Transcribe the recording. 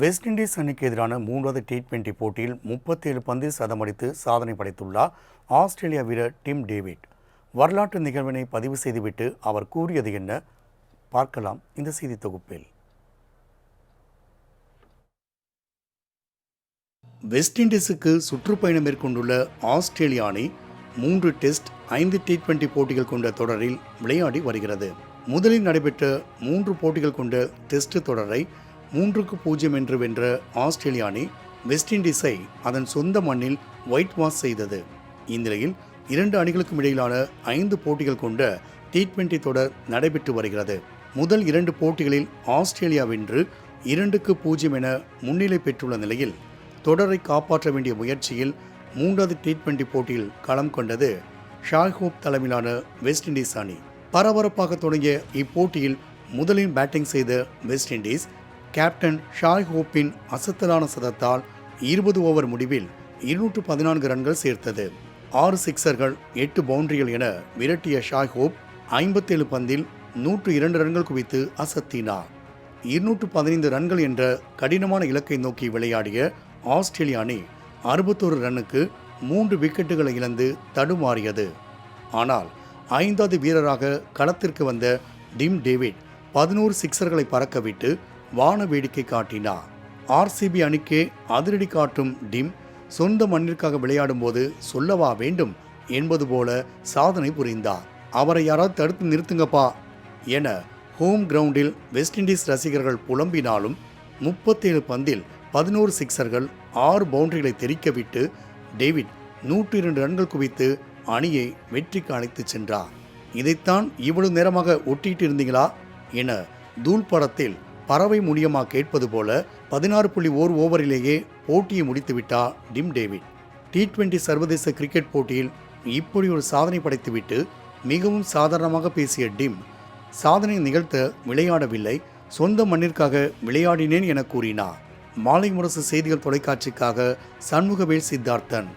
West Indies அணிக்கு எதிரான மூன்றாவது டி டுவெண்டி போட்டியில் முப்பத்தேழு பந்தில் சதமடித்து சாதனை படைத்துள்ளார் ஆஸ்திரேலியா வீரர் டிம் டேவிட். வரலாற்று நிகழ்வினை பதிவு செய்துவிட்டு அவர் கூறியது என்ன? பார்க்கலாம் இந்த செய்தி தொகுப்பில். வெஸ்ட் இண்டீஸுக்கு சுற்றுப்பயணம் மேற்கொண்டுள்ள ஆஸ்திரேலிய அணி மூன்று டெஸ்ட் ஐந்து டி டுவெண்டி போட்டிகள் கொண்ட தொடரில் விளையாடி வருகிறது. முதலில் நடைபெற்ற மூன்று போட்டிகள் கொண்ட டெஸ்ட் தொடரை மூன்றுக்கு பூஜ்ஜியம் என்று வென்ற ஆஸ்திரேலிய அணி வெஸ்ட் இண்டீஸை அதன் சொந்த மண்ணில் ஒயிட் வாஷ் செய்தது. இந்நிலையில் இரண்டு அணிகளுக்கும் இடையிலான ஐந்து போட்டிகள் கொண்ட டி டுவெண்டி தொடர் நடைபெற்று வருகிறது. முதல் இரண்டு போட்டிகளில் ஆஸ்திரேலியா வென்று இரண்டுக்கு பூஜ்ஜியம் என முன்னிலை பெற்றுள்ள நிலையில் தொடரை காப்பாற்ற வேண்டிய முயற்சியில் மூன்றாவது டி டுவெண்டி போட்டியில் களம் கொண்டது ஷாஹூப் தலைமையிலான வெஸ்ட் இண்டீஸ் அணி. பரபரப்பாக தொடங்கிய இப்போட்டியில் முதலில் பேட்டிங் செய்த வெஸ்ட் இண்டீஸ் கேப்டன் ஷாய் ஹோப்பின் அசத்தலான சதத்தால் இருபது ஓவர் முடிவில் இருநூற்று பதினான்கு ரன்கள் சேர்த்தது. ஆறு சிக்சர்கள் எட்டு பவுண்டரிகள் என விரட்டிய ஷாய் ஹோப் ஐம்பத்தேழு பந்தில் நூற்று இரண்டு ரன்கள் குவித்து அசத்தினார். இருநூற்று பதினைந்து ரன்கள் என்ற கடினமான இலக்கை நோக்கி விளையாடிய ஆஸ்திரேலிய அணி அறுபத்தோரு ரன்னுக்கு மூன்று விக்கெட்டுகளை இழந்து தடுமாறியது. ஆனால் ஐந்தாவது வீரராக களத்திற்கு வந்த டிம் டேவிட் பதினோரு சிக்சர்களை பறக்கவிட்டு வான வேடிக்கை காட்டினார் ஆர்சிபி அணிக்கே அதிரடி காட்டும் டிம் சொந்த மண்ணிற்காக விளையாடும்போது சொல்லவா வேண்டும் என்பது போல சாதனை புரிந்தார். அவரை யாராவது தடுத்து நிறுத்துங்கப்பா என ஹோம் கிரவுண்டில் வெஸ்ட் இண்டீஸ் ரசிகர்கள் புலம்பினாலும் முப்பத்தேழு பந்தில் பதினோரு சிக்சர்கள் ஆறு பவுண்டரிகளை தெரிக்கவிட்டு டேவிட் நூற்றி இரண்டு ரன்கள் குவித்து அணியை வெற்றிக்கு அழைத்துச் சென்றார். இதைத்தான் இவ்வளவு நேரமாக ஒட்டிட்டு இருந்தீங்களா? என தூள் படத்தில் பறவை முடியமா கேட்பது போல பதினாறு புள்ளி ஓர் ஓவரிலேயே போட்டியை முடித்துவிட்டார் டிம் டேவிட். டி டுவெண்டி சர்வதேச கிரிக்கெட் போட்டியில் இப்படி ஒரு சாதனை படைத்துவிட்டு மிகவும் சாதாரணமாக பேசிய டிம் சாதனை நிகழ்த்த விளையாடவில்லை சொந்த மண்ணிற்காக விளையாடினேன் என கூறினார். மாலை முரசு செய்திகள் தொலைக்காட்சிக்காக சண்முகவேல் சித்தார்த்தன்.